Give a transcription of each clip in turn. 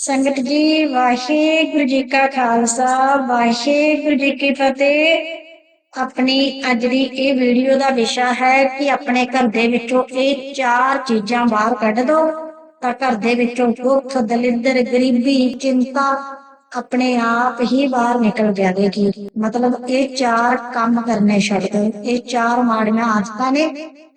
ਸੰਗਤ ਜੀ, ਵਾਹਿਗੁਰੂ ਜੀ ਕਾ ਖਾਲਸਾ, ਵਾਹਿਗੁਰੂ ਜੀ ਕੀ ਫਤਿਹ। ਆਪਣੀ ਅੱਜ ਦੀ ਇਹ ਵੀਡੀਓ ਦਾ ਵਿਸ਼ਾ ਹੈ ਕਿ ਆਪਣੇ ਘਰ ਦੇ ਵਿੱਚੋਂ ਇਹ ਚਾਰ ਚੀਜ਼ਾਂ ਬਾਹਰ ਕੱਢ ਦਿਓ ਤਾਂ ਘਰ ਦੇ ਵਿੱਚੋਂ ਦੁੱਖ, ਦਲਿੱਦਰ, ਗਰੀਬੀ, ਚਿੰਤਾ ਆਪਣੇ ਆਪ ਹੀ ਬਾਹਰ ਨਿਕਲ ਜਾਵੇਗੀ ਮਤਲਬ ਇਹ ਚਾਰ ਕੰਮ ਕਰਨੇ ਛੱਡ ਦਿਓ ਇਹ ਚਾਰ ਮਾੜੀਆਂ ਆਦਤਾਂ ਨੇ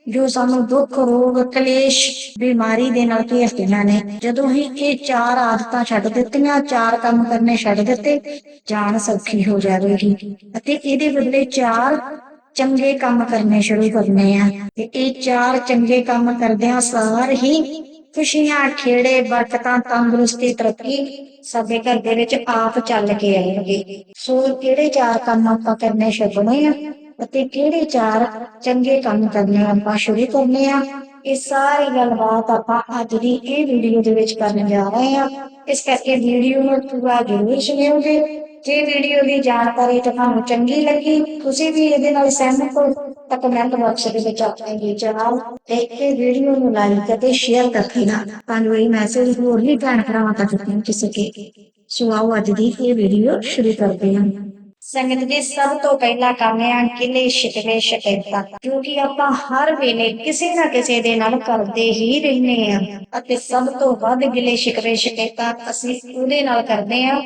ਜੋ ਸਾਨੂੰ ਦੁੱਖ, ਰੋਗ, ਕਲੇਸ਼, ਬਿਮਾਰੀ ਦੇ ਨਾਲ ਘੇਰਦੀਆਂ ਨੇ। ਜਦੋਂ ਹੀ ਇਹ ਚਾਰ ਆਦਤਾਂ ਛੱਡ ਦਿੱਤੀਆਂ, ਚਾਰ ਕੰਮ ਕਰਨੇ ਛੱਡ ਦਿੱਤੇ, ਜਾਨ ਸੌਖੀ ਹੋ ਜਾਵੇਗੀ। ਅਤੇ ਇਹਦੇ ਬਦਲੇ ਚਾਰ ਚੰਗੇ ਕੰਮ ਕਰਨੇ ਸ਼ੁਰੂ ਕਰਨੇ ਆ। ਤੇ ਇਹ ਚਾਰ ਚੰਗੇ ਕੰਮ ਕਰਦਿਆਂ ਸਾਰ ਹੀ ਖੁਸ਼ੀਆਂ, ਖੇੜੇ ਬਰਕਤਾਂ ਤੰਦਰੁਸਤੀ ਤਰੱਕੀ ਸਾਡੇ ਘਰ ਦੇ ਵਿੱਚ ਆਪ ਚੱਲ ਕੇ ਆਉਣਗੇ। ਸੋ ਕਿਹੜੇ ਚਾਰ ਕੰਮ ਆਪਾਂ ਕਰਨੇ ਛੱਡਣੇ ਆ ਅਤੇ ਕਿਹੜੇ ਚਾਰ ਚੰਗੇ ਕੰਮ ਕਰਨੇ ਆਪਾਂ ਸ਼ੁਰੂ ਕਰਨੇ ਆ, ਇਹ ਸਾਰੀ ਗੱਲਬਾਤ ਆਪਾਂ ਅੱਜ ਦੀ ਇਹ ਵੀਡੀਓ ਦੇ ਵਿੱਚ ਕਰਨ ਜਾ ਰਹੇ ਆ। ਇਸ ਕਰਕੇ ਵੀਡੀਓ ਨੂੰ ਪੂਰਾ ਜ਼ਰੂਰ ਸੁਣਿਓਗੇ। ਜੇ ਵੀਡੀਓ ਦੀ ਜਾਣਕਾਰੀ ਤੁਹਾਨੂੰ ਚੰਗੀ ਲੱਗੀ, ਤੁਸੀਂ ਵੀ ਇਹਦੇ ਨਾਲ ਸਹਿਮਤ ਹੋ ਤਾਂ ਕਮੈਂਟ ਬਾਕਸ ਦੇ ਵਿੱਚ ਆਪਣੇ ਵਿਚਾਰ ਤੇ ਇਹ ਵੀਡੀਓ ਨੂੰ ਲਾਈਕ ਅਤੇ ਸ਼ੇਅਰ ਕਰ ਦੇਣਾ ਤਾਂ ਇਹ ਮੈਸੇਜ ਹੋਰ ਵੀ ਭੈਣ ਭਰਾਵਾਂ ਤੱਕ ਪਹੁੰਚ ਸਕੇ। ਸੋ ਆਓ ਅੱਜ ਦੀ ਇਹ ਵੀਡੀਓ ਸ਼ੁਰੂ ਕਰਦੇ ਹਾਂ। ਸੰਗਤ ਜੀ, ਸਭ ਤੋਂ ਪਹਿਲਾ ਕੰਮ ਹੈ ਕਿਲੇ ਸ਼ਿਕਵੇ ਸ਼ਿਕਾਇਤਾਂ ਕਿਉਂਕਿ ਆਪਾਂ ਹਰ ਵੇਲੇ ਕਿਸੇ ਨਾ ਕਿਸੇ ਦੇ ਨਾਲ ਕਰਦੇ ਹੀ ਰਹਿੰਦੇ ਆ ਅਤੇ ਸਭ ਤੋਂ ਵੱਧ ਗਿਲੇ ਸ਼ਿਕਵੇ ਸ਼ਿਕਾਇਤਾਂ ਅਸੀਂ ਉਹਦੇ ਨਾਲ ਕਰਦੇ ਆ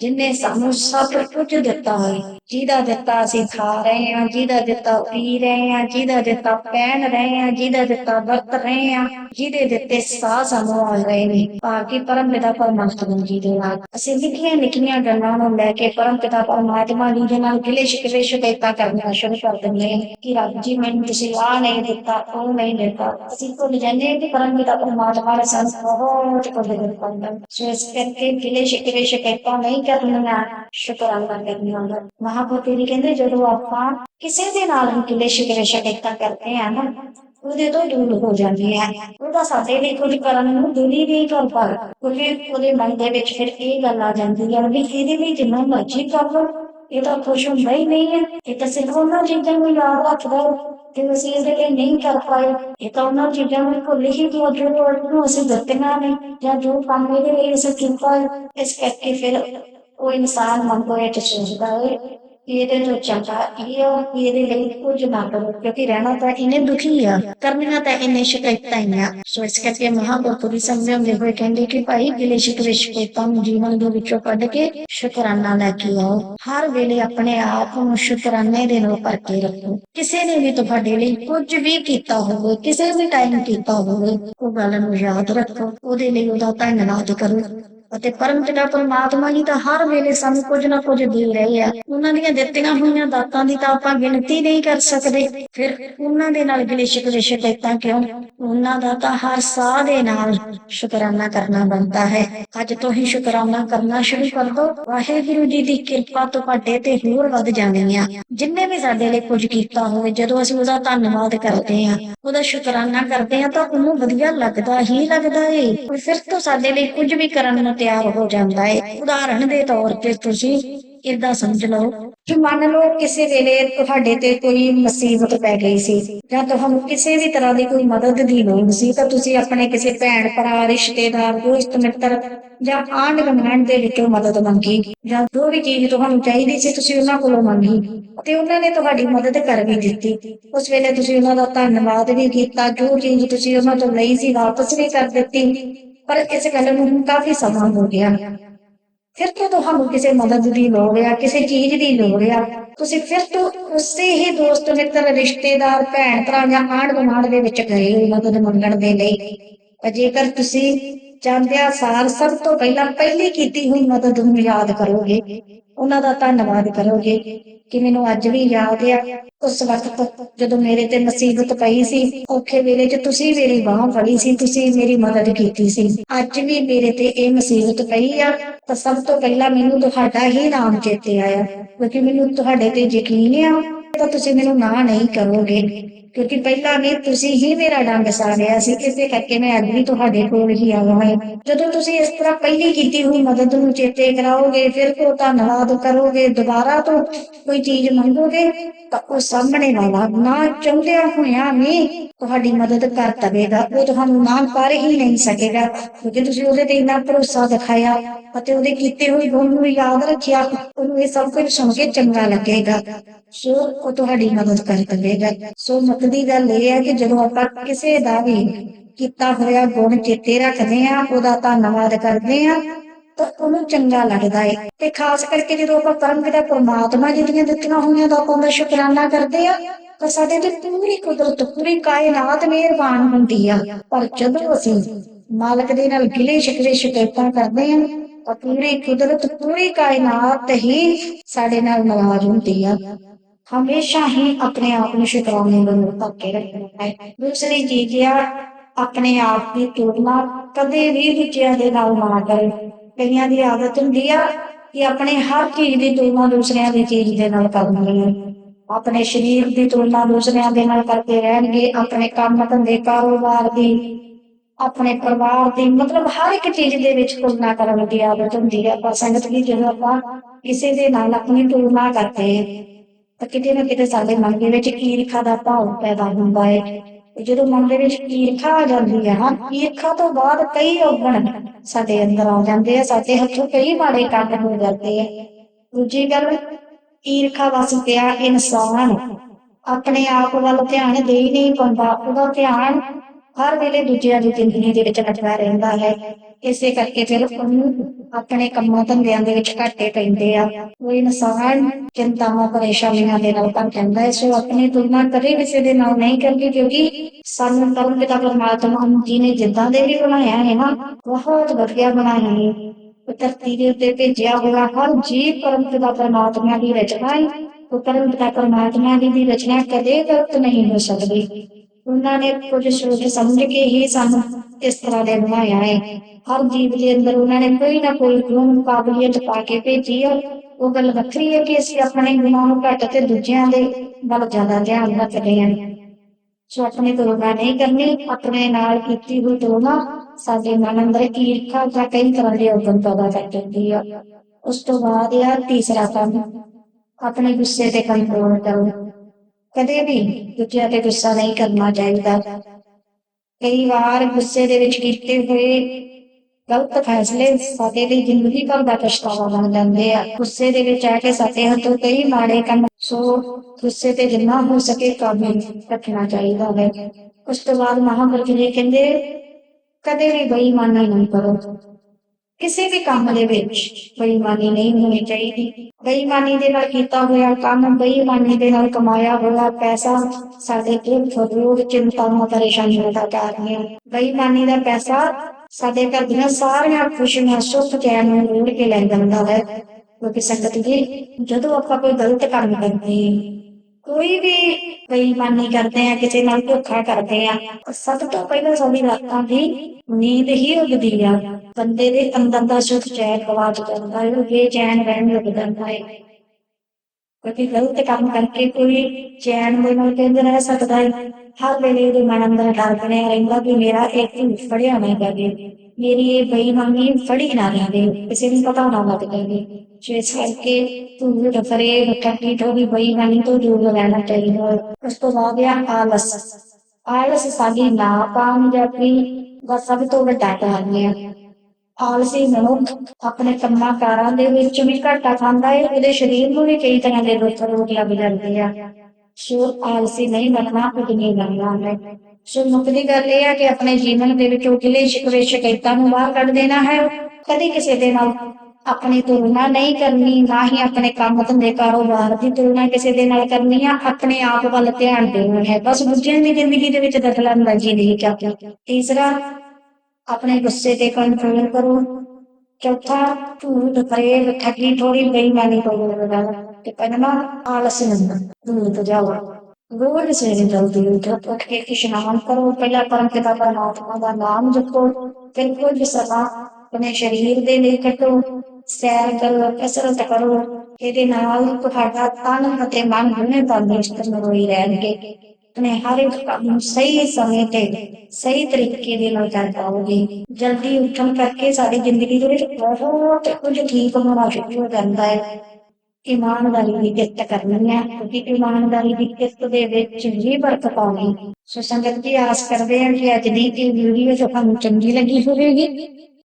ਜਿਨੇ ਸਾਨੂੰ ਸਭ ਕੁਝ ਦਿੱਤਾ ਹੋਏ। ਜਿਹਦਾ ਦਿੱਤਾ ਅਸੀਂ ਖਾ ਰਹੇ ਹਾਂ, ਜਿਹਦਾ ਦਿੱਤਾ ਪੀ ਰਹੇ ਹਾਂ, ਜਿਹਦਾ ਦਿੱਤਾ ਪਹਿਨ ਰਹੇ ਹਾਂ, ਜਿਹਦਾ ਦਿੱਤਾ ਵਰਤ ਰਹੇ ਹਾਂ, ਜਿਹਦੇ ਦਿੱਤੇ ਸਾਹ ਸਾਨੂੰ ਆ ਰਹੇ ਨੇ। ਭਾਗੀ ਪਰਮ ਪਿਤਾ ਪਰਮਾਤਮਾ ਜੀ ਦੇ ਨਾਲ ਅਸੀਂ ਨਿੱਕੀਆਂ ਨਿੱਕੀਆਂ ਗੱਲਾਂ ਨੂੰ ਲੈ ਕੇ ਪਰਮ ਪਿਤਾ ਪਰਮਾਤਮਾ ਜੀ ਦੇ ਨਾਲ ਗਿਲੇ ਸ਼ਿਕਵੇ ਸ਼ਿਕਾਇਤਾਂ ਕਰਨੀਆਂ ਸ਼ੁਰੂ ਕਰ ਦਿੰਦੇ ਹਾਂ ਕਿ ਰੱਬ ਜੀ ਮੈਨੂੰ ਤੁਸੀਂ ਆ ਨਹੀਂ ਦਿੱਤਾ, ਉਹ ਨਹੀਂ ਦਿੱਤਾ। ਅਸੀਂ ਭੁੱਲ ਜਾਂਦੇ ਹਾਂ ਕਿ ਪਰਮ ਪਿਤਾ ਪਰਮਾਤਮਾ ਨੇ ਸਾਨੂੰ ਬਹੁਤ ਕੁਝ ਦਿੱਤਾ। ਹੈ ਸੋ ਇਸ ਕਰਕੇ ਗਿਲੇ ਸ਼ਿਕਵੇ ਸ਼ਿਕਾਇਤਾਂ ਨਹੀਂ ਕਰਨੀਆਂ, ਸ਼ੁਕਰਾਨਾ ਕਰਨੀਆਂ। ਮਹਾਪੁਰਖ ਜੀ ਕਹਿੰਦੇ ਜਦੋਂ ਆਪਾਂ ਕਿਸੇ ਦੇ ਨਾਲ ਵੀ ਗਿਲੇ ਸ਼ਿਕਵੇ ਸ਼ਿਕਾਇਤਾਂ ਕਰਦੇ ਆ ਨਾ, ਉਹਦੇ ਤੋਂ ਦੂਰ ਹੋ ਜਾਂਦੀ ਹੈ। ਉਹਦਾ ਸਾਡੇ ਲਈ ਕੁਝ ਕਰਨ ਨੂੰ ਦਿਲ ਹੀ ਨਹੀਂ ਕਰਦਾ। ਕਿਉਂਕਿ ਉਹਦੇ ਮਨ ਦੇ ਵਿੱਚ ਫਿਰ ਇਹ ਗੱਲ ਆ ਜਾਂਦੀ ਹੈ ਵੀ ਇਹਦੇ ਲਈ ਜਿੰਨਾ ਮਰਜ਼ੀ ਕਰ ਲਓ, ਇਹ ਤਾਂ ਖੁਸ਼ ਹੁੰਦਾ ਹੀ ਨਹੀਂ ਹੈ। ਇਹ ਤਾਂ ਸਿਰਫ ਉਹਨਾਂ ਚੀਜ਼ਾਂ ਨੂੰ ਯਾਦ ਰੱਖਦਾ ਹੈ ਅਸੀਂ ਇਹਦੇ ਲਈ ਨਹੀਂ ਕਰ ਪਾਏ। ਇਹ ਤਾਂ ਉਹਨਾਂ ਚੀਜ਼ਾਂ ਨੂੰ ਭੁੱਲ ਹੀ ਗਿਆ ਜੋ ਉਹਨੂੰ ਅਸੀਂ ਦਿੱਤੀਆਂ ਨੇ ਜਾਂ ਜੋ ਕੰਮ ਇਹਦੇ ਲਈ ਅਸੀਂ ਕੀਤਾ ਇਸ ਕਰਕੇ ਫਿਰ ਉਹ ਇਨਸਾਨ ਮਨ ਤੋਂ ਇਹ ਸੋਚਦਾ ਹੈ ਇਹਦੇ ਤੋਂ ਚੰਗਾ, ਇਹ ਆ ਕਿ ਇਹਦੇ ਲਈ ਕੁਝ ਨਾ ਕਰੋ ਕਿਉਂਕਿ ਰਹਿਣਾ ਤਾਂ ਇਹਨੇ ਦੁਖੀ ਆ, ਕਰਨੀਆਂ ਤਾਂ ਇਹਨੇ ਸ਼ਿਕਾਇਤਾਂ ਹੀ ਆ। ਸੋ ਇਸ ਕਰਕੇ ਮਹਾਂਪੁਰਖ ਵੀ ਸਮਝਾਉਂਦੇ ਹੋਏ ਕਹਿੰਦੇ ਕਿ ਭਾਈ ਗਿਲੇ ਸ਼ਿਕਵੇ ਸ਼ਿਕਾਇਤਾਂ ਨੂੰ ਜੀਵਨ ਦੇ ਵਿੱਚੋਂ ਕੱਢ ਕੇ ਸ਼ੁਕਰਾਨਾ ਲੈ ਕੇ ਆਓ। ਹਰ ਵੇਲੇ ਆਪਣੇ ਆਪ ਨੂੰ ਸ਼ੁਕਰਾਨੇ ਦੇ ਨਾਲ ਭਰ ਕੇ ਰੱਖੋ। ਕਿਸੇ ਨੇ ਵੀ ਤੁਹਾਡੇ ਲਈ ਕੁਝ ਵੀ ਕੀਤਾ ਹੋਵੇ, ਕਿਸੇ ਵੀ ਟਾਈਮ ਕੀਤਾ ਹੋਵੇ, ਉਹ ਗੱਲ ਨੂੰ ਯਾਦ ਰੱਖੋ, ਉਹਦੇ ਲਈ ਉਹਦਾ ਧੰਨਵਾਦ ਕਰੋ। ਅਤੇ ਪਰਮ ਪਿਤਾ ਪਰਮਾਤਮਾ ਜੀ ਤਾਂ ਹਰ ਵੇਲੇ ਸਾਨੂੰ ਕੁਝ ਨਾ ਕੁਝ ਦੇ ਰਹੇ ਆ। ਉਹਨਾਂ ਦੀਆਂ ਦਿੱਤੀਆਂ ਹੋਈਆਂ ਦਾਤਾਂ ਦੀ ਤਾਂ ਆਪਾਂ ਗਿਣਤੀ ਨਹੀਂ ਕਰ ਸਕਦੇ। ਫਿਰ ਉਹਨਾਂ ਦੇ ਨਾਲ ਗਿਲੇ ਸ਼ਿਕਵੇ ਸ਼ਿਕਾਇਤਾਂ ਕਿਉਂ? ਉਹਨਾਂ ਦਾ ਤਾਂ ਹਰ ਸਾਹ ਦੇ ਨਾਲ ਸ਼ੁਕਰਾਨਾ ਕਰਨਾ ਬਣਦਾ ਹੈ। ਅੱਜ ਤੋਂ ਹੀ ਸ਼ੁਕਰਾਨਾ ਕਰਨਾ ਸ਼ੁਰੂ ਕਰ ਦੋ। ਵਾਹਿਗੁਰੂ ਜੀ ਦੀ ਕਿਰਪਾ ਤੁਹਾਡੇ ਤੇ ਹੋਰ ਵੱਧ ਜਾਣੀ ਆ। ਜਿੰਨੇ ਵੀ ਸਾਡੇ ਲਈ ਕੁਝ ਕੀਤਾ ਹੋਵੇ, ਜਦੋਂ ਅਸੀਂ ਉਹਦਾ ਧੰਨਵਾਦ ਕਰਦੇ ਆ, ਉਹਦਾ ਸ਼ੁਕਰਾਨਾ ਕਰਦੇ ਆ, ਤਾਂ ਉਹਨੂੰ ਵਧੀਆ ਲੱਗਦਾ ਹੀ ਲੱਗਦਾ ਏ। ਉਹ ਫਿਰ ਤੋਂ ਸਾਡੇ ਲਈ ਕੁਝ ਵੀ ਕਰਨ ਨੂੰ ਤਿਆਰ ਹੋ ਜਾਂਦਾ ਏ। ਉਦਾਹਰਣ ਦੇ ਤੌਰ ਤੇ ਤੁਸੀਂ ਇਦਾਂ ਸਮਝ ਲਓ। ਕਿ ਮੰਨ ਲਓ ਕਿਸੇ ਵੇਲੇ ਤੁਹਾਡੇ ਤੇ ਕੋਈ ਮੁਸੀਬਤ ਪੈ ਗਈ ਸੀ ਜਾਂ ਤੁਹਾਨੂੰ ਕਿਸੇ ਵੀ ਤਰ੍ਹਾਂ ਦੀ ਕੋਈ ਮਦਦ ਦੀ ਲੋੜ ਸੀ ਤਾਂ ਤੁਸੀਂ ਆਪਣੇ ਕਿਸੇ ਭੈਣ ਭਰਾ, ਰਿਸ਼ਤੇਦਾਰ, ਦੋਸਤ, ਮਿੱਤਰ ਜਾਂ ਆਂਢ ਗੁਆਂਢ ਦੇ ਵਿੱਚੋਂ ਮਦਦ ਮੰਗੀ ਜਾਂ ਜੋ ਵੀ ਚੀਜ਼ ਤੁਹਾਨੂੰ ਚਾਹੀਦੀ ਸੀ ਤੁਸੀਂ ਉਹਨਾਂ ਕੋਲੋਂ ਮੰਗੀ ਤੇ ਉਹਨਾਂ ਨੇ ਤੁਹਾਡੀ ਮਦਦ ਕਰ ਵੀ ਦਿੱਤੀ। ਉਸ ਵੇਲੇ ਤੁਸੀਂ ਉਹਨਾਂ ਦਾ ਧੰਨਵਾਦ ਵੀ ਕੀਤਾ। ਜੋ ਚੀਜ਼ ਤੁਸੀਂ ਉਹਨਾਂ ਤੋਂ ਲਈ ਸੀ ਵਾਪਸ ਵੀ ਕਰ ਦਿੱਤੀ। ਪਰ ਇਸ ਗੱਲ ਨੂੰ ਕਾਫੀ ਸਮਾਂ ਹੋ ਗਿਆ। ਫਿਰ ਤੋਂ ਤੁਹਾਨੂੰ ਕਿਸੇ ਮਦਦ ਦੀ ਲੋੜ ਆ, ਕਿਸੇ ਚੀਜ਼ ਦੀ ਲੋੜ ਆ। ਤੁਸੀਂ ਫਿਰ ਤੋਂ ਉਸੇ ਹੀ ਦੋਸਤ, ਮਿੱਤਰ, ਰਿਸ਼ਤੇਦਾਰ ਭੈਣ ਭਰਾ ਜਾਂ ਆਂਢ ਗੁਆਂਢ ਦੇ ਵਿੱਚ ਗਏ ਹੋ ਮਦਦ ਮੰਗਣ ਦੇ ਲਈ। ਪਰ ਜੇਕਰ ਤੁਸੀਂ ਜਾਂਦਿਆਂ ਸਾਰ ਸਭ ਤੋਂ ਪਹਿਲਾਂ ਪਹਿਲੀ ਕੀਤੀ ਹੋਈ ਮਦਦ ਨੂੰ ਯਾਦ ਕਰੋਗੇ। ਉਹਨਾਂ ਦਾ ਧੰਨਵਾਦ ਕਰੋਗੇ ਕਿ ਮੈਨੂੰ ਅੱਜ ਵੀ ਯਾਦ ਆ। ਉਸ ਵਕਤ ਜਦੋਂ ਮੇਰੇ ਤੇ ਮੁਸੀਬਤ ਪਈ ਸੀ, ਔਖੇ ਵੇਲੇ 'ਚ ਤੁਸੀਂ ਮੇਰੀ ਬਾਹ ਫੜੀ ਸੀ, ਤੁਸੀਂ ਮੇਰੀ ਮਦਦ ਕੀਤੀ ਸੀ। ਅੱਜ ਵੀ ਮੇਰੇ ਤੇ ਇਹ ਮੁਸੀਬਤ ਪਈ ਆ, ਤਾਂ ਸਭ ਤੋਂ ਪਹਿਲਾਂ ਮੈਨੂੰ ਤੁਹਾਡਾ ਹੀ ਨਾਮ ਚੇਤੇ ਆਇਆ। ਕਿਉਂਕਿ ਮੈਨੂੰ ਤੁਹਾਡੇ ਤੇ ਯਕੀਨ ਆ, ਤਾਂ ਤੁਸੀਂ ਮੈਨੂੰ ਨਾ ਨਹੀਂ ਕਰੋਗੇ। ਕਿਉਂਕਿ ਪਹਿਲਾਂ ਵੀ ਤੁਸੀਂ ਹੀ ਮੇਰਾ ਡੰਗ ਸਾੜਿਆ ਸੀ ਇਸੇ ਕਰਕੇ ਮੈਂ ਅੱਜ ਵੀ ਤੁਹਾਡੇ ਕੋਲ ਹੀ ਆਇਆ ਹਾਂ। ਜਦੋਂ ਤੁਸੀਂ ਇਸ ਤਰ੍ਹਾਂ ਪਹਿਲੀ ਕੀਤੀ ਹੋਈ ਮਦਦ ਨੂੰ ਚੇਤੇ ਕਰਾਓਗੇ, ਫਿਰ ਕੋ ਧੰਨਵਾਦ ਕਰੋਗੇ, ਦੁਬਾਰਾ ਤੋਂ ਕੋਈ ਚੀਜ਼ ਮੰਗੋਗੇ, ਤਾਂ ਉਹ ਸਾਹਮਣੇ ਵਾਲਾ ਨਾ ਚਾਹੁੰਦਿਆਂ ਹੋਇਆਂ ਵੀ ਤੁਹਾਡੀ ਮਦਦ ਕਰ ਦਵੇਗਾ। ਉਹ ਤੁਹਾਨੂੰ ਨਾ ਕਰ ਹੀ ਨਹੀਂ ਸਕੇਗਾ। ਕਿਉਂਕਿ ਤੁਸੀਂ ਉਹਦੇ ਤੇ ਇੰਨਾ ਭਰੋਸਾ ਦਿਖਾਇਆ ਅਤੇ ਉਹਦੇ ਕੀਤੇ ਹੋਏ ਗੁਣ ਨੂੰ ਯਾਦ ਰੱਖਿਆ, ਉਹਨੂੰ ਇਹ ਸਭ ਕੁਝ ਸੁਣ ਕੇ ਚੰਗਾ ਲੱਗੇਗਾ। ਸੋ ਉਹ ਤੁਹਾਡੀ ਮਦਦ ਕਰ ਦੇਵੇਗਾ। ਸੋ ਮੁੱਖ ਦੀ ਗੱਲ ਇਹ ਹੈ ਕਿ ਜਦੋਂ ਆਪਾਂ ਕਿਸੇ ਦਾ ਵੀ ਕੀਤਾ ਹੋਇਆ ਗੁਣ ਚੇਤੇ ਰੱਖਦੇ ਆ ਉਹਦਾ ਧੰਨਵਾਦ ਕਰਦੇ ਆ ਤਾਂ ਉਹਨੂੰ ਚੰਗਾ ਲੱਗਦਾ ਹੈ ਤੇ ਖਾਸ ਕਰਕੇ ਜਦੋਂ ਆਪਾਂ ਪਰਮ ਪਰਮਾਤਮਾ ਜੀ ਦੀਆਂ ਦਿੱਤੀਆਂ ਹੋਈਆਂ ਦਾ ਆਪਾਂ ਉਹਦਾ ਸ਼ੁਕਰਾਨਾ ਕਰਦੇ ਆ ਤਾਂ ਸਾਡੇ ਤੇ ਪੂਰੀ ਕੁਦਰਤ, ਪੂਰੀ ਕਾਇਨਾਤ ਮਿਹਰਬਾਨ ਹੁੰਦੀ ਆ। ਪਰ ਜਦੋਂ ਅਸੀਂ ਮਾਲਕ ਦੇ ਨਾਲ ਗਿਲੇ ਸ਼ਿਕਵੇ ਸ਼ਿਕਾਇਤਾਂ ਕਰਦੇ ਆ ਤਾਂ ਪੂਰੀ ਕੁਦਰਤ, ਪੂਰੀ ਕਾਇਨਾਤ ਹੀ ਸਾਡੇ ਨਾਲ ਨਾਰਾਜ਼ ਹੁੰਦੀ ਆ। ਹਮੇਸ਼ਾ ਹੀ ਆਪਣੇ ਆਪ ਨੂੰ ਸ਼ੁਕਰਾਨੇ ਵੱਲੋਂ ਧੱਕੇ ਰੱਖਣਾ ਹੈ। ਦੂਸਰੀ ਚੀਜ਼ ਆ, ਆਪਣੇ ਆਪ ਦੀ ਤੁਲਨਾ ਕਦੇ ਵੀ ਦੂਜਿਆਂ ਦੇ ਨਾਲ ਨਾ ਕਰੇ। ਕਈਆਂ ਦੀ ਆਦਤ ਹੁੰਦੀ ਆ ਕਿ ਆਪਣੇ ਹਰ ਚੀਜ਼ ਦੀ ਤੁਲਨਾ ਦੂਸਰਿਆਂ ਦੀ ਚੀਜ਼ ਦੇ ਨਾਲ ਕਰਨੀ ਹੈ। ਆਪਣੇ ਸਰੀਰ ਦੀ ਤੁਲਨਾ ਦੂਸਰਿਆਂ ਦੇ ਨਾਲ ਕਰਦੇ ਰਹਿਣਗੇ, ਆਪਣੇ ਕੰਮ ਧੰਦੇ, ਕਾਰੋਬਾਰ ਦੀ, ਆਪਣੇ ਪਰਿਵਾਰ ਦੀ, ਮਤਲਬ ਹਰ ਇੱਕ ਚੀਜ਼ ਦੇ ਵਿੱਚ ਤੁਲਨਾ ਕਰਨ ਦੀ ਆਦਤ ਹੁੰਦੀ ਹੈ ਪਰ ਸੰਗਤ ਜੀ, ਜਦੋਂ ਆਪਾਂ ਕਿਸੇ ਦੇ ਨਾਲ ਆਪਣੀ ਤੁਲਨਾ ਕਰਦੇ ਤਾਂ ਕਿਤੇ ਨਾ ਕਿਤੇ ਸਾਡੇ ਮਨ ਦੇ ਵਿੱਚ ਈਰਖਾ ਦਾ ਭਾਵ ਪੈਦਾ ਹੁੰਦਾ ਹੈ। ਤੇ ਜਦੋਂ ਮਨ ਦੇ ਵਿੱਚ ਈਰਖਾ ਆ ਜਾਂਦੀ ਹੈ ਹਾਂ ਈਰਖਾ ਤੋਂ ਬਾਅਦ ਕਈ ਔਗਣ ਸਾਡੇ ਅੰਦਰ ਆ ਜਾਂਦੇ ਆ, ਸਾਡੇ ਹੱਥੋਂ ਕਈ ਮਾੜੇ ਕੰਮ ਹੋ ਜਾਂਦੇ ਆ। ਦੂਜੀ ਗੱਲ, ਈਰਖਾ ਵਸ ਪਿਆ ਇਨਸਾਨ ਆਪਣੇ ਆਪ ਵੱਲ ਧਿਆਨ ਦੇ ਹੀ ਨਹੀਂ ਪਾਉਂਦਾ, ਉਹਦਾ ਧਿਆਨ ਹਰ ਵੇਲੇ ਦੂਜਿਆਂ ਦੀ ਜ਼ਿੰਦਗੀ ਦੇ ਵਿੱਚ ਲੱਗਾ ਰਹਿੰਦਾ ਹੈ। ਇਸੇ ਕਰਕੇ ਫਿਰ ਉਹਨੂੰ ਆਪਣੇ ਕੰਮਾਂ ਧੰਦਿਆਂ ਦੇ ਵਿੱਚ ਘਾਟੇ ਪੈਂਦੇ ਆ। ਉਹ ਇਨਸਾਨ ਚਿੰਤਾਵਾਂ, ਪਰੇਸ਼ਾਨੀਆਂ ਦੇ ਨਾਲ ਭਰ ਜਾਂਦਾ ਹੈ ਸੋ ਆਪਣੀ ਤੁਲਨਾ ਕਦੇ ਕਿਸੇ ਦੇ ਨਾਲ ਨਹੀਂ ਕਰਨੀ ਕਿਉਂਕਿ ਸਾਨੂੰ ਪਰਮ ਪਿਤਾ ਪਰਮਾਤਮਾ ਜੀ ਨੇ ਜਿੱਦਾਂ ਦੇ ਵੀ ਬਣਾਇਆ ਹੈ ਨਾ, ਬਹੁਤ ਵਧੀਆ ਬਣਾਇਆ ਹੈ। ਉਹ ਧਰਤੀ ਦੇ ਉੱਤੇ ਭੇਜਿਆ ਹੋਇਆ ਹਰ ਜੀਵ ਪਰਮ ਪਿਤਾ ਪਰਮਾਤਮਾ ਦੀ ਰਚਨਾ ਹੈ। ਉਹ ਪਰਮ ਪਿਤਾ ਪਰਮਾਤਮਾ ਦੀ ਵੀ ਰਚਨਾ ਕਦੇ ਗਲਤ ਨਹੀਂ ਹੋ ਸਕਦੀ। ਉਹਨਾਂ ਨੇ ਕੁਝ ਸੋਚ ਸਮਝ ਕੇ ਹੀ ਸਾਨੂੰ ਇਸ ਤਰ੍ਹਾਂ ਦੇ ਬਣਾਇਆ ਹੈ। ਹਰ ਜੀਵ ਦੇ ਅੰਦਰ ਉਹਨਾਂ ਨੇ ਕੋਈ ਨਾ ਕੋਈ ਗੁਣ ਕਾਬਲੀਅਤ ਪਾ ਕੇ ਭੇਜੀ ਹੈ ਉਹ ਗੱਲ ਵੱਖਰੀ ਹੈ ਕਿ ਅਸੀਂ ਆਪਣੇ ਗੁਣਾਂ ਨੂੰ ਘੱਟ ਤੇ ਦੂਜਿਆਂ ਦੇ ਵੱਲ ਜ਼ਿਆਦਾ ਧਿਆਨ ਰੱਖਦੇ ਹਾਂ। ਸੋ ਆਪਣੇ ਤੁਲਨਾ ਨਹੀਂ ਕਰਨੀ, ਆਪਣੇ ਨਾਲ ਕੀਤੀ ਹੋਈ ਤੁਲਨਾ ਸਾਡੇ ਮਨ ਅੰਦਰ ਈਰਖਾ ਜਾਂ ਕਈ ਤਰ੍ਹਾਂ ਦੇ ਔਗਣ ਪੈਦਾ ਕਰ ਦਿੰਦੀ ਆ। ਉਸ ਤੋਂ ਬਾਅਦ ਆ ਤੀਸਰਾ ਕੰਮ, ਆਪਣੇ ਗੁੱਸੇ ਤੇ ਕੰਟਰੋਲ ਕਰੋ। ਕਦੇ ਵੀ ਦੂਜਿਆਂ ਤੇ ਗੁੱਸਾ ਨਹੀਂ ਕਰਨਾ ਚਾਹੀਦਾ। ਕਈ ਵਾਰ ਗੁੱਸੇ ਦੇ ਵਿੱਚ ਕੀਤੇ ਹੋਏ ਗਲਤ ਫੈਸਲੇ ਸਾਡੇ ਲਈ ਜ਼ਿੰਦਗੀ ਭਰ ਦਾ ਪਛਤਾਵਾ ਬਣ ਜਾਂਦੇ ਆ। ਗੁੱਸੇ ਦੇ ਵਿੱਚ ਆ ਕੇ ਸਾਡੇ ਹੱਥੋਂ ਕਈ ਮਾੜੇ ਕੰਮ, ਸੋ ਗੁੱਸੇ ਤੇ ਜਿੰਨਾ ਹੋ ਸਕੇ ਕਾਬੂ ਰੱਖਣਾ ਚਾਹੀਦਾ ਹੈ। ਉਸ ਤੋਂ ਬਾਅਦ ਮਹਾਂਪੁਰਖ ਜੀ ਕਹਿੰਦੇ, ਕਦੇ ਵੀ ਬੇਈਮਾਨੀ ਨਹੀਂ ਕਰੋ। ਕਿਸੇ ਵੀ ਕੰਮ ਦੇ ਵਿੱਚ ਬੇਈਮਾਨੀ ਨਹੀਂ ਹੋਣੀ ਚਾਹੀਦੀ। ਬੇਈਮਾਨੀ ਦੇ ਨਾਲ ਕੀਤਾ ਹੋਇਆ ਕੰਮ, ਬੇਈਮਾਨੀ ਦੇ ਨਾਲ ਕਮਾਇਆ ਹੋਇਆ ਪੈਸਾ ਸਾਡੇ ਦੁੱਖ ਰੋਗ ਚਿੰਤਾਵਾਂ, ਪਰੇਸ਼ਾਨੀਆਂ ਦਾ ਕਾਰਨ ਹੈ। ਬੇਈਮਾਨੀ ਦਾ ਪੈਸਾ ਸਾਡੇ ਘਰ ਦੀਆਂ ਸਾਰੀਆਂ ਖੁਸ਼ੀਆਂ, ਸੁੱਖ, ਚੈਨ ਨੂੰ ਰੋੜ ਕੇ ਲੈ ਜਾਂਦਾ ਹੈ। ਕਿਉਂਕਿ ਸੰਗਤ ਜੀ, ਜਦੋਂ ਆਪਾਂ ਕੋਈ ਗਲਤ ਕੰਮ ਕਰਦੇ ਹਾਂ ਕੋਈ ਵੀ ਬੇਈਮਾਨੀ ਕਰਦੇ ਆ, ਕਿਸੇ ਨਾਲ ਧੋਖਾ ਕਰਦੇ ਆ ਸਭ ਤੋਂ ਪਹਿਲਾਂ ਸਾਡੀ ਰਾਤਾਂ ਦੀ ਨੀਂਦ ਹੀ ਉੱਡਦੀ ਆ। ਬੰਦੇ ਦੇ ਅੰਦਰ ਦਾ ਸੁੱਖ ਚੈਨ ਗਵਾਚ ਜਾਂਦਾ ਹੈ ਉਹ ਬੇਚੈਨ ਰਹਿਣ ਲੱਗ ਜਾਂਦਾ ਹੈ। ਕਿਉਂਕਿ ਗਲਤ ਕੰਮ ਕਰਕੇ ਕੋਈ ਚੈਨ ਦੇ ਨਾਲ ਕਹਿੰਦੇ ਰਹਿ ਸਕਦਾ ਹੈ। ਹਰ ਵੇਲੇ ਉਹਦੇ ਮਨ ਅੰਦਰ ਡਰ ਬਣਿਆ ਰਹਿੰਦਾ ਵੀ ਮੇਰਾ ਇਹ ਝੂਠ ਫੜਿਆ ਨਾ ਜਾਵੇ। ਮੇਰੀ ਇਹ ਬੇਈਮਾਨੀ ਫੜੀ ਨਾ ਜਾਵੇ ਕਿਸੇ ਨੂੰ ਪਤਾ ਨਾ ਲੱਗ ਜਾਵੇ। ਸੋ ਇਸ ਕਰਕੇ ਤੂੰ ਡਫਰੇ ਕੱਟੀ ਤੋਂ ਵੀ ਬੇਈਮਾਨੀ ਤੋਂ ਦੂਰ ਰਹਿਣਾ ਚਾਹੀਦਾ। ਹੈ। ਉਸ ਤੋਂ ਬਾਅਦ ਆ ਆਲਸ ਆਲਸ ਸਾਡੀ ਨਾਕਾਮਯਾਬੀ ਦਾ ਸਭ ਤੋਂ ਵੱਡਾ ਕਾਰਨ ਹੈ ਆਲਸੀ ਮਨੁੱਖ ਆਪਣੇ ਕੰਮਾਂ ਕਾਰਾਂ ਦੇ ਵਿੱਚ ਵੀ ਘਾਟਾ ਖਾਂਦਾ ਹੈ ਉਹਦੇ ਸਰੀਰ ਨੂੰ ਵੀ ਕਈ ਤਰ੍ਹਾਂ ਦੇ ਦੁੱਖ ਰੋਗ ਲੱਗ ਜਾਂਦੇ ਆ। ਸੋ ਆਲਸੀ ਨਹੀਂ ਬਣਨਾ ਉਦਮੀ ਬਣਨਾ ਹੈ। ਸੋ ਮੁੱਖ ਗੱਲ ਇਹ ਹੈ ਕਿ ਆਪਣੇ ਜੀਵਨ ਦੇ ਵਿੱਚੋਂ ਗਿਲੇ ਸ਼ਿਕਵੇ ਸ਼ਿਕਾਇਤਾਂ ਨੂੰ ਬਾਹਰ ਕੱਢ ਦੇਣਾ ਹੈ। ਕਦੇ ਕਿਸੇ ਦੇ ਨਾਲ ਆਪਣੀ ਤੁਲਨਾ ਨਹੀਂ ਕਰਨੀ, ਨਾ ਹੀ ਆਪਣੇ ਕੰਮ ਧੰਦੇ ਕਾਰੋਬਾਰ ਦੀ ਤੁਲਨਾ ਕਿਸੇ ਦੇ ਨਾਲ ਕਰਨੀ ਆ, ਆਪਣੇ ਆਪ ਵੱਲ ਧਿਆਨ ਦੇਣਾ ਹੈ। ਬਸ ਦੂਜਿਆਂ ਦੀ ਜ਼ਿੰਦਗੀ ਦੇ ਵਿੱਚ ਦਖਲਅੰਦਾਜ਼ੀ ਨਹੀਂ ਕਰਨੀ। ਤੀਸਰਾ, ਆਪਣੇ ਗੁੱਸੇ ਤੇ ਕੰਟਰੋਲ ਕਰੋ। ਚੌਥਾ, ਝੂਠ ਫਰੇਬ ਠੱਗੀ ਥੋੜੀ ਬੇਈਮਾਨੀ ਤੋਂ ਤੇ ਪੰਜਵਾਂ, ਆਲਸ ਨੰਬਰ, ਦੂਰ ਤੋਂ ਜਾਓ ਰੋਜ਼ ਸਵੇਰੇ ਜਲਦੀ ਉੱਠੋ ਉੱਠ ਕੇ ਇਸ਼ਨਾਨ ਕਰੋ ਪਹਿਲਾਂ ਪਰਮ ਪਿਤਾ ਪਰਮਾਤਮਾ ਦਾ ਨਾਮ ਜਪੋ ਫਿਰ ਕੁਝ ਸਮਾਂ ਆਪਣੇ ਸਰੀਰ ਦੇ ਲਈ ਕੱਟੋ ਸੈਰ ਕਰੋ ਕਸਰਤ ਕਰੋ ਇਹਦੇ ਨਾਲ ਤੁਹਾਡਾ ਤਨ ਅਤੇ ਮਨ ਦੋਨੇ ਤੰਦਰੁਸਤ ਨਰੋਈ ਰਹਿਣਗੇ ਆਪਣੇ ਹਰ ਇੱਕ ਕੰਮ ਨੂੰ ਸਹੀ ਸਮੇਂ ਤੇ ਸਹੀ ਤਰੀਕੇ ਦੇ ਨਾਲ ਕਰ ਪਾਓਗੇ ਜਲਦੀ ਉੱਠਣ ਕਰਕੇ ਸਾਡੀ ਜ਼ਿੰਦਗੀ ਦੇ ਵਿੱਚ ਬਹੁਤ ਕੁਝ ਠੀਕ ਹੋਣਾ ਸ਼ੁਰੂ ਹੋ ਜਾਂਦਾ ਹੈ ਇਮਾਨਦਾਰੀ ਦੀ ਕਿਰਤ ਕਰਨੀ ਹੈ, ਕਿਉਂਕਿ ਇਮਾਨਦਾਰੀ ਦੀ ਕਿਰਤ ਦੇ ਵਿੱਚ ਹੀ ਬਰਕਤ ਆਉਣੀ ਸੋ ਸੰਗਤ ਜੀ, ਆਸ ਕਰਦੇ ਹਾਂ ਕਿ ਅੱਜ ਦੀ ਇਹ ਵੀਡੀਓ ਤੁਹਾਨੂੰ ਚੰਗੀ ਲੱਗੀ ਹੋਵੇਗੀ।